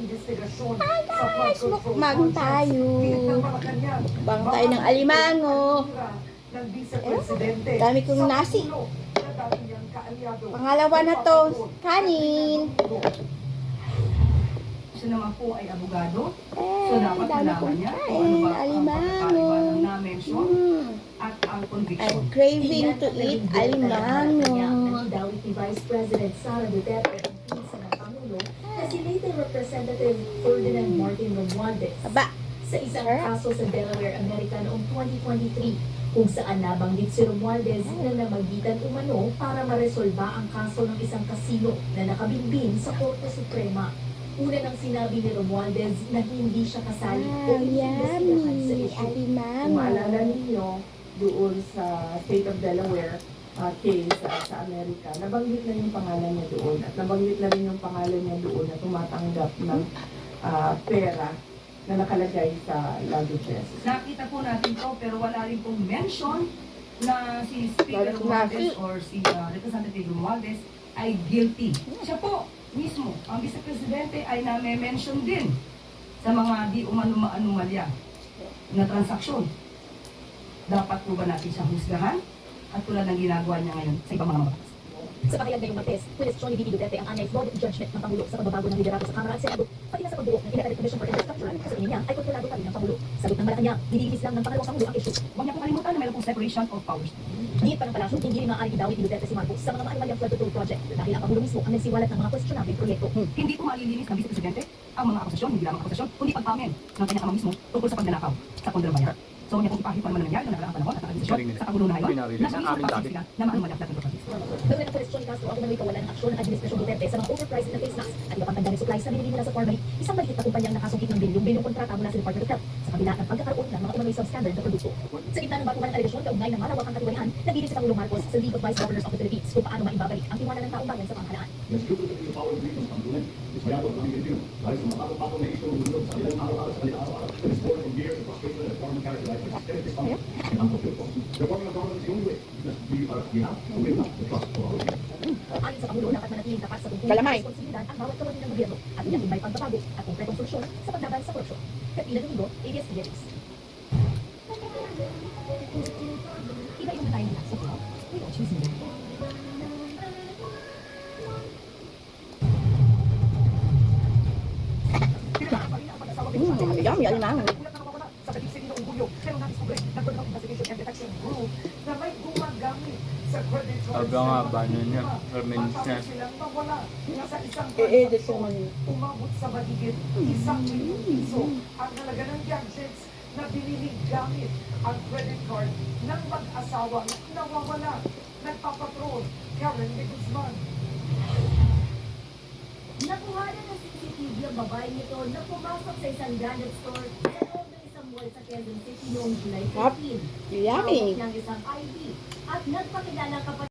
sa guys, mukbang tayo. Tiit ng Malacanang. Mukbang tayo ng alimango. Ng vice-presidente Dami kong nasi. Pangalawa na to, kanin. Siya naman po ay abogado. So Eh, dapat kong niya kung ano ba ang Alimango. pagkakaiba ng na-mention Mm. at ang conviction. I'm craving to eat alimango. Dawit ni Vice President Sara Duterte ang pinsa ng Pangulo na si Leyte Representative Ferdinand Martin Romualdez Aba, sa isang kaso sa Delaware, America noong 2023 kung saan nabanggit si Romualdez na namagitan umano para maresolba ang kaso ng isang kasino na nakabinbin sa Korte Suprema. Una nang sinabi ni Romualdez na hindi siya kasali o wow, iniimbestigahan sa yummy. issue. Kung maalala ninyo, doon sa State of Delaware uh, case uh, sa Amerika, nabanggit na yung pangalan niya doon at nabanggit na rin yung pangalan niya doon na tumatanggap ng uh, pera na nakalagay sa luggages. Nakita po natin to pero wala rin pong mention na si Speaker Romualdez or si uh, Representative Romualdez ay guilty. Siya po mismo, ang Vice Presidente ay na-mention din sa mga di umano maanumalya na transaksyon. Dapat po ba natin siyang husgahan? At tulad ng ginagawa niya ngayon sa ibang mga batas. Sa pahayag ngayong Martes, question ni Vicky Duterte ang unexplored judgment ng Pangulo sa pagbabago ng liderato sa Kamara at Senado, pati na sa pagbuo ng Independent Commission for Infrastructure sa tingin niya ay kontrolado pa rin ng Pangulo. Sagot ng Malacanang, dinilinis lang ng pangalawang Pangulo ang issue. Huwag niya po kalimutan na mayroon pong separation of powers. Diit pa ng palasyo, hindi rin maaari idawit ni Duterte si Marcos sa mga maanumalyang flood control project dahil ang Pangulo mismo ang nagsiwalat ng mga questionable proyekto. Hindi po malilinis ng Vice Presidente ang mga akusasyon, hindi lamang akusasyon, kundi pagpamen ng kanyang ama mismo tungkol sa pagnanakaw sa kontrabayan. So, niya pong ipahit pa naman nangyari na nakaraang panahon at nakadesisyon sa Pangulo na ngayon Pinarinig na ng mismo aming dati. sila na maanumalyak na control projects. Gawin ang question Castro ang umano'y kawalan ng aksyon ng Administrasyon Duterte sa mga overpriced na face masks at iba pang ganda ng supplies na binili nila sa Formally, isang maliit na kumpanyang nakasungkit ng bilyong-bilyong kontrata mula sa Department of Health sa kabila ng pagkakaroon ng mga umano'y substandard na produkto. Sa gitna ng bakuhan ng alegasyon kaugnay ng malawak ang katiwalian, nagdinig si Pangulong Marcos sa League of Vice Governors of the Philippines kung paano maibabalik ang tiwala ng taong bayan sa pamahalaan. Sa sa at responsibilidad ang bawat kawani ng gobyerno at iyakin may pagbabago at konkretong solusyon sa sa ABS-CBS. Iba-iba na tayo ng lasa. We don't choose me. Mm, yummy, alimango. Sa dagising ng Ugulyo, pero na-discover ng Code of Investigation and Detection Group na may gumagamit sa credit card. Sabi nga, banyo niya, permanent niya. silang mawala sa isang I-edit ko man. Umabot sa mahigit isang milyong piso ang halaga ng gadgets na binili gamit ang credit card ng mag-asawa nawawala. Nagpapatrol, Karen de Guzman. Nakuhanan ng CCTV ang babae nito na pumasok sa isang gadget store mall sa Quezon City noong July Hap. 15. Yummy. Hawak ng isang ID at nagpakilala kapatid